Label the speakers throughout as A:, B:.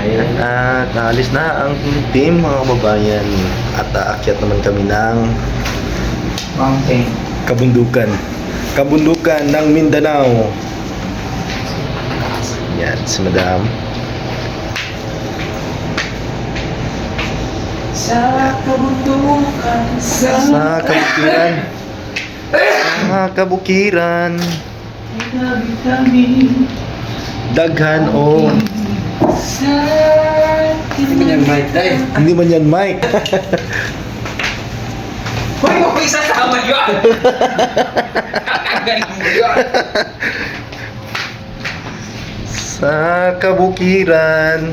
A: Ayan, at naalis na ang team mga kababayan at aakyat naman kami ng
B: Mountain.
A: kabundukan. Kabundukan ng Mindanao. Yan, si Madam.
B: Sa kabundukan, sa,
A: Sa kabukiran. Sa kabukiran.
B: Kami,
A: Daghan o
B: sa Hindi mo yan mic tayo.
A: hindi man yan Mike.
B: Hoy, huwag ko isasama yun! Kakagaling mo yun!
A: Sa kabukiran.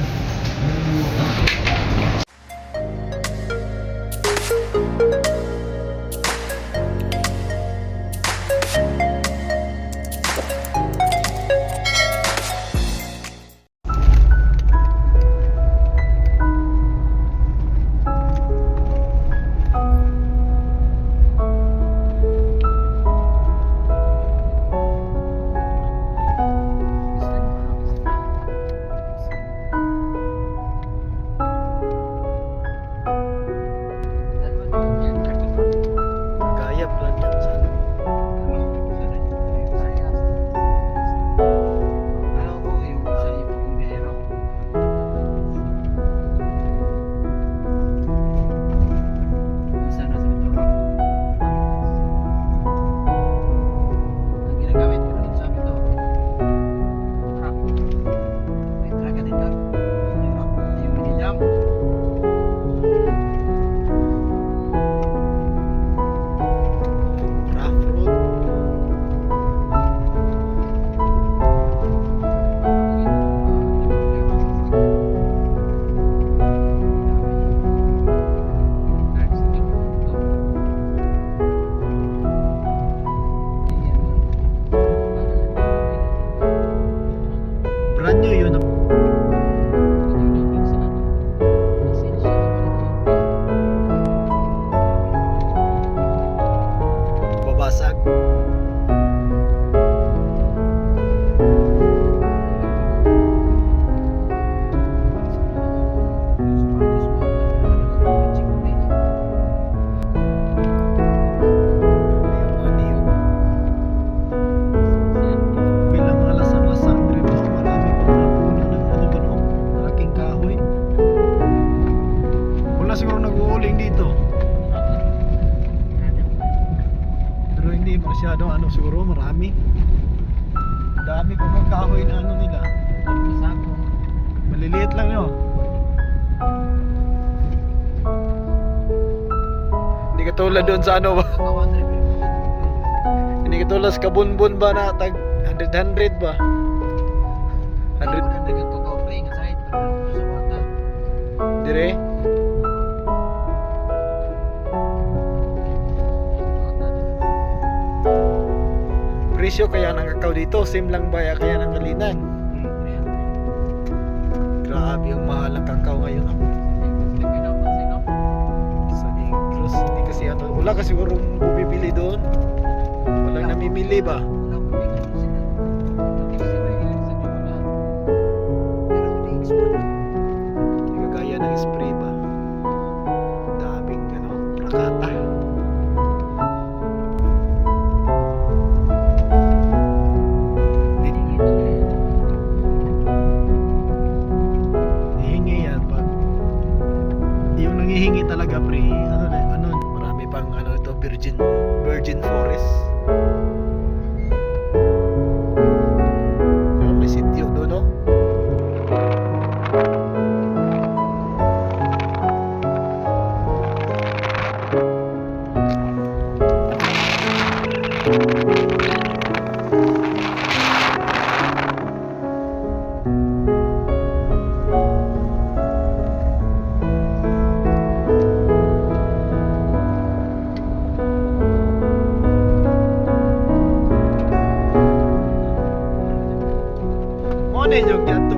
A: Katulad doon sa ano ba? Hindi katulad sa kabunbun ba na tag 100 100 ba? 100 dire? Presyo kaya ng kakao dito, same lang ba ya kaya ng kalinan? Grabe ang mahal ng kakao ngayon. Kasi ano, wala kasi sigurong bumibili doon. Walang namimili ba? Hindi kagaya ng spray ba? Daming ano, prakata. Hihingi yan pag yung nangihingi talaga pre ano na pang ano ito virgin virgin forest mo na yung yan to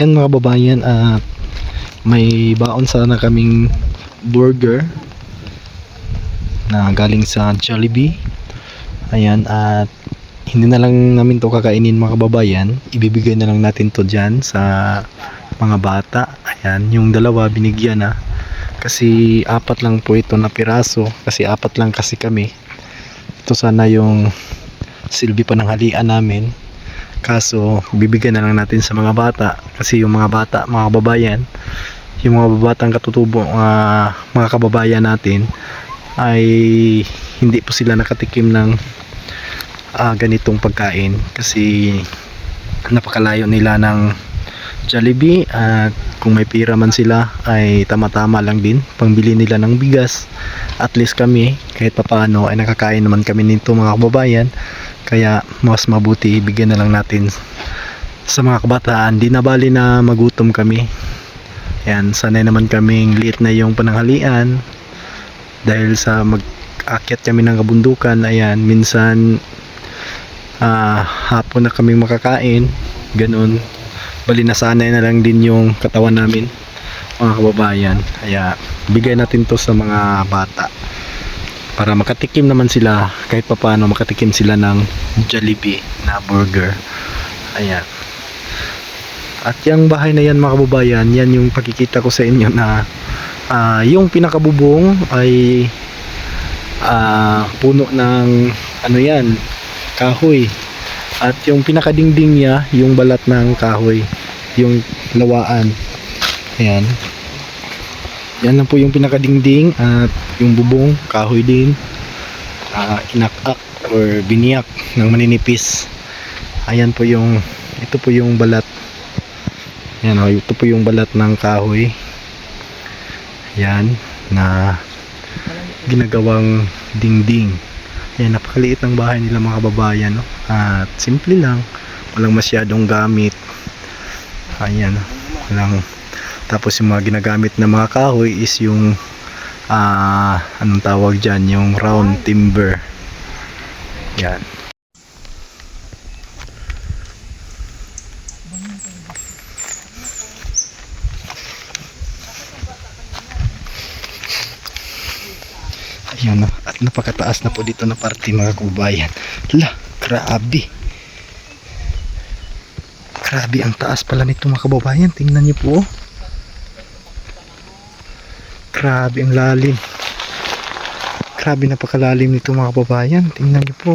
A: yan mga babayan at may baon sana kaming burger na galing sa Jollibee. Ayan at hindi na lang namin to kakainin mga kababayan. Ibibigay na lang natin to dyan sa mga bata. Ayan, yung dalawa binigyan na. Kasi apat lang po ito na piraso. Kasi apat lang kasi kami. Ito sana yung silbi pa ng halian namin. Kaso, bibigyan na lang natin sa mga bata. Kasi yung mga bata, mga kababayan, yung mga batang katutubo, ah, mga kababayan natin, ay hindi po sila nakatikim ng ah, ganitong pagkain. Kasi napakalayo nila ng Jollibee at kung may pira man sila ay tama-tama lang din. Pangbili nila ng bigas. At least kami kahit papaano ay nakakain naman kami nito mga kababayan. Kaya mas mabuti ibigyan na lang natin sa mga kabataan. Di na bali na magutom kami. Yan sanay naman kaming liit na yung pananghalian. Dahil sa mag-akyat kami ng kabundukan ayan minsan ah, hapon na kaming makakain. Ganun bali nasanay na lang din yung katawan namin mga kababayan. Kaya bigay natin to sa mga bata. Para makatikim naman sila kahit papaano makatikim sila ng Jollibee na burger. Ayan at yung bahay na yan mga kababayan yan yung pagkikita ko sa inyo na ah, yung pinakabubong ay ah, puno ng ano yan kahoy. At yung pinakadingding niya yung balat ng kahoy yung lawaan. Ayan. Yan lang po yung pinakadingding at yung bubong kahoy din. Ah, inakak or biniyak ng maninipis. Ayan po yung ito po yung balat. Yan o ito po yung balat ng kahoy. Yan na ginagawang dingding. Yan napakaliit ng bahay nila mga kababayan no? at simple lang. Walang masyadong gamit ayan walang tapos yung mga ginagamit na mga kahoy is yung ah anong tawag dyan yung round timber yan Ayan na. At napakataas na po dito na parte mga kababayan. La, grabe. Grabe ang taas pala nito mga kababayan. Tingnan niyo po. oh. Grabe ang lalim. Grabe napakalalim nito mga kababayan. Tingnan niyo po.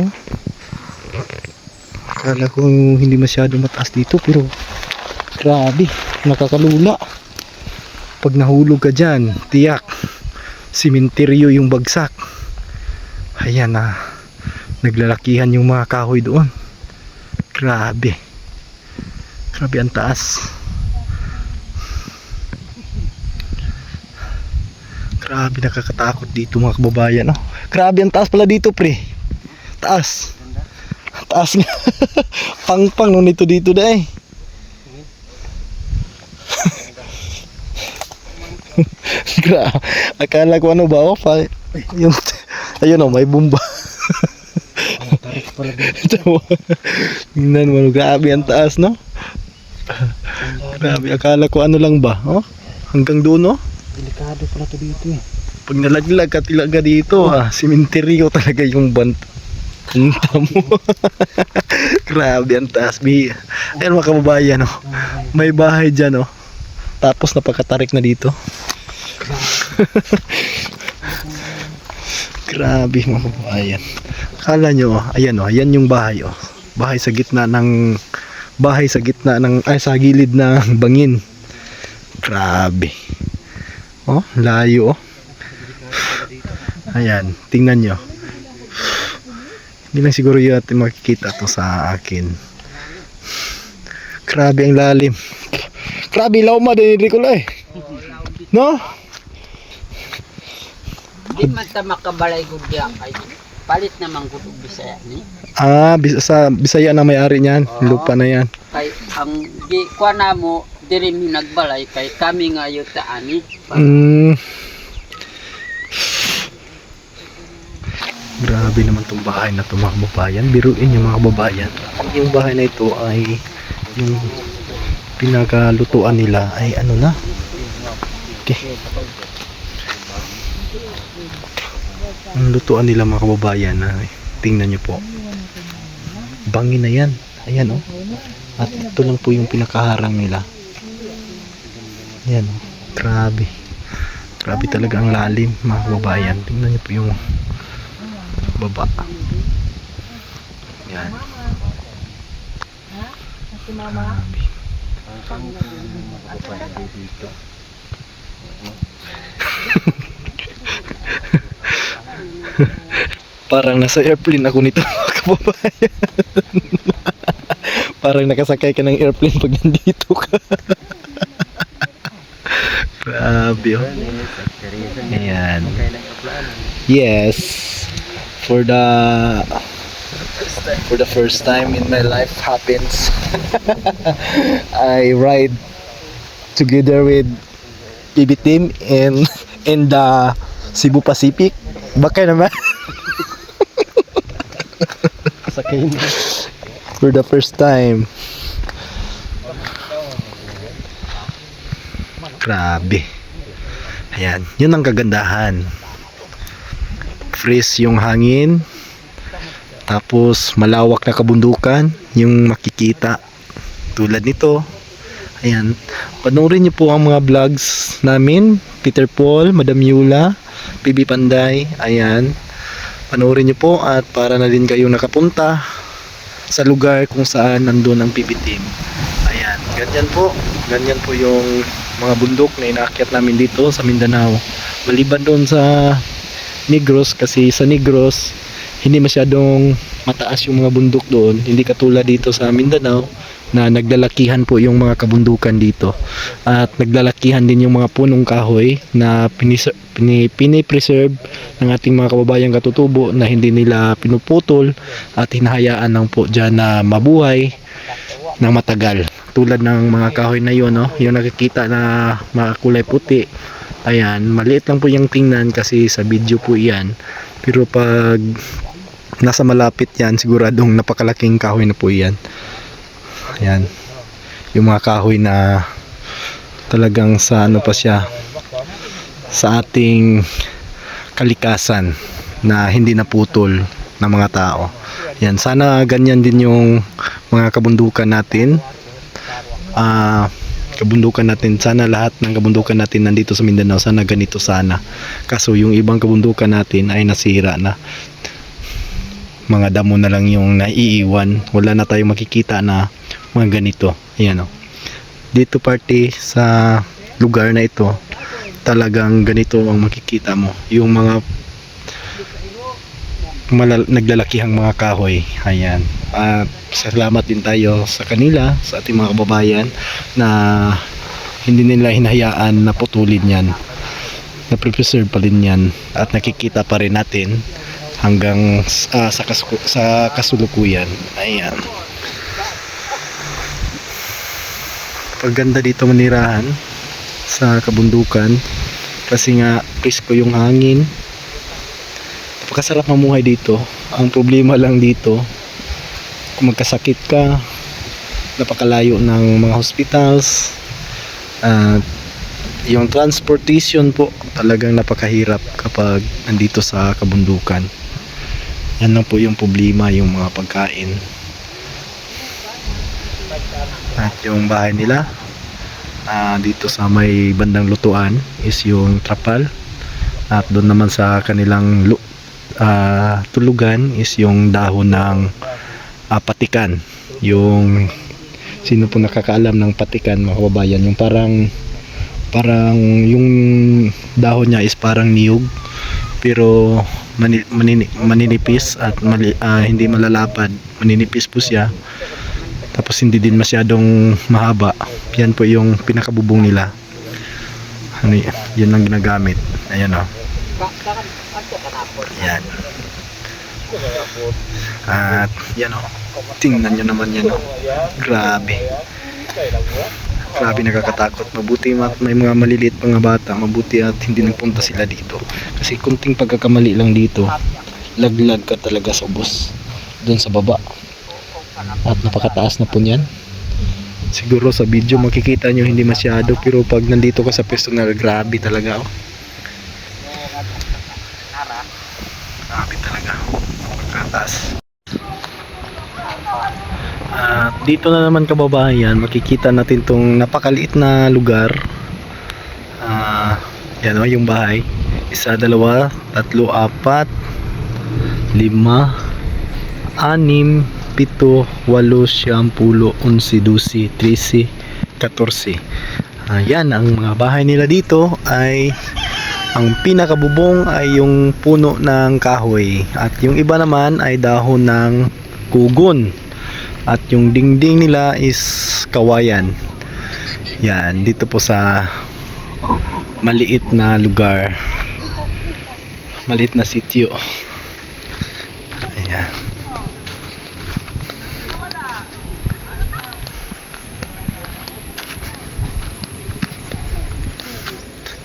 A: Akala ko hindi masyado mataas dito pero grabe. Nakakalula. Pag nahulog ka dyan, tiyak simenteryo yung bagsak ayan na naglalakihan yung mga kahoy doon grabe grabe ang taas grabe nakakatakot dito mga kababayan oh. grabe ang taas pala dito pre taas taas nga pang pang no nito dito dai Gra, akala ko ano ba oh, pa, yun, ayun oh, may bumba. Tawa. Tingnan mo, grabe ang taas, no? Grabe, akala ko ano lang ba, oh? Hanggang doon, oh?
B: Delikado pala to dito eh.
A: Pag nalaglag ka talaga dito, ah, simenteryo talaga yung bant. Punta mo. grabe ang taas, bi. Ayun mga kababayan, oh. May bahay dyan, oh. Tapos napakatarik na dito. Grabe mga kababayan. Kala nyo, oh, ayan oh, ayan yung bahay oh. Bahay sa gitna ng bahay sa gitna ng ay sa gilid ng bangin. Grabe. Oh, layo oh. Ayan, tingnan nyo. Hindi lang siguro yun makikita to sa akin. Grabe ang lalim. Grabe, lauma din ni Ricola eh. No?
C: Di man ta makabalay gud diya kay palit naman gud og Bisaya ni.
A: Ah, bis sa Bisaya na may-ari niyan. Lupa na yan.
C: Kay ang gi kwa namo diri mi nagbalay kay kami nga yuta ani.
A: Mm. Grabe naman tong bahay na to mga kababayan. Biruin yung mga kababayan. Yung bahay na ito ay yung pinakalutuan nila ay ano na. Okay. Ang lutuan nila mga kababayan ay tingnan nyo po. Bangin na yan. Ayan oh. At ito lang po yung pinakaharang nila. Ayan oh. Grabe. Grabe talaga ang lalim mga kababayan. Tingnan nyo po yung baba. Yan. Grabe. Parang nasa airplane ako nito kababayan. Parang nakasakay ka ng airplane pag nandito ka. Grabe oh. Ayan. Yes. For the for the first time in my life happens. I ride together with PB team in in the Cebu Pacific. Baka naman.
B: Sakay na.
A: For the first time. Grabe. Ayan, yun ang kagandahan. Freeze yung hangin. Tapos malawak na kabundukan yung makikita. Tulad nito. Ayan. Panoorin niyo po ang mga vlogs namin. Peter Paul, Madam Yula, PB Panday. Ayan. Panoorin niyo po at para na din kayong nakapunta sa lugar kung saan nandun ang PB team. Ayan, ganyan po. Ganyan po yung mga bundok na inaakyat namin dito sa Mindanao. Maliban doon sa Negros kasi sa Negros hindi masyadong mataas yung mga bundok doon. Hindi katulad dito sa Mindanao na naglalakihan po yung mga kabundukan dito. At naglalakihan din yung mga punong kahoy na pinipreserve ng ating mga kababayang katutubo na hindi nila pinuputol at hinahayaan lang po dyan na mabuhay ng matagal. Tulad ng mga kahoy na yun, no? yung nakikita na mga kulay puti. Ayan, maliit lang po yung tingnan kasi sa video po yan. Pero pag nasa malapit yan, siguradong napakalaking kahoy na po yan. Ayan. Yung mga kahoy na talagang sa ano pa siya sa ating kalikasan na hindi naputol ng mga tao. Yan, sana ganyan din yung mga kabundukan natin. Ah, kabundukan natin, sana lahat ng kabundukan natin nandito sa Mindanao, sana ganito sana. Kaso yung ibang kabundukan natin ay nasira na. Mga damo na lang yung naiiwan. Wala na tayong makikita na mga ganito. Ayan o. Dito party sa lugar na ito, talagang ganito ang makikita mo. Yung mga malal- naglalakihang mga kahoy. Ayan. At salamat din tayo sa kanila, sa ating mga kababayan na hindi nila hinahayaan na putulin yan. Na preserve pa rin yan at nakikita pa rin natin hanggang ah, sa, kasu- sa kasulukuyan. Ayan. Pagganda dito manirahan sa kabundukan. Kasi nga presko yung hangin. Napakasarap mamuhay dito. Ang problema lang dito kung magkasakit ka napakalayo ng mga hospitals at yung transportation po talagang napakahirap kapag nandito sa kabundukan. Yan lang po yung problema yung mga pagkain at yung bahay nila ah, dito sa may bandang lutuan is yung trapal. At doon naman sa kanilang ah, tulugan is yung dahon ng ah, patikan. Yung sino po nakakaalam ng patikan mga kababayan? Yung parang parang yung dahon niya is parang niyog pero mani, manini, maninipis at mali, ah, hindi malalapad. Maninipis po siya tapos hindi din masyadong mahaba. Yan po yung pinakabubong nila. Ano y- yan ang ginagamit. Ayan o yan. At yan o tingnan nyo naman yan o grabe. Grabe nakakatakot. Mabuti mat may mga maliliit mga bata. Mabuti at hindi nagpunta sila dito. Kasi kunting pagkakamali lang dito laglag ka talaga sa ubos dun sa baba at napakataas na po niyan Siguro sa video makikita nyo hindi masyado pero pag nandito ka sa personal grabe talaga oh. Grabe talaga. Pagkataas. At dito na naman kababayan, makikita natin tong napakaliit na lugar. Ah, yan o, yung bahay. Isa, dalawa, tatlo, apat, lima, anim, pito, walo, siyam, pulo, unsi, dusi, trisi, katorsi. Ayan, ang mga bahay nila dito ay ang pinakabubong ay yung puno ng kahoy. At yung iba naman ay dahon ng kugon. At yung dingding nila is kawayan. Yan dito po sa maliit na lugar. Maliit na sityo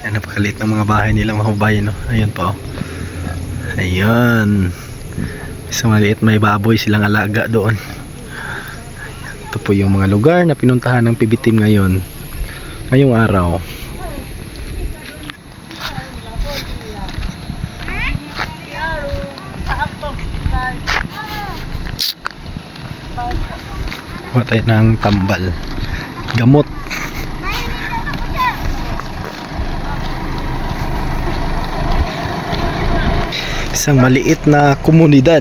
A: ayan Napakaliit ng mga bahay nila mga kababayan, no? Ayun po. Ayun. Sa maliit may baboy silang alaga doon. Ito po yung mga lugar na pinuntahan ng PB team ngayon. Ngayong araw. Kuha tayo ng tambal. Gamot. Isang maliit na komunidad.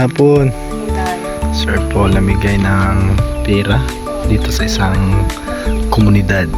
A: Hapon. Sir Paul namigay ng pera dito sa isang komunidad.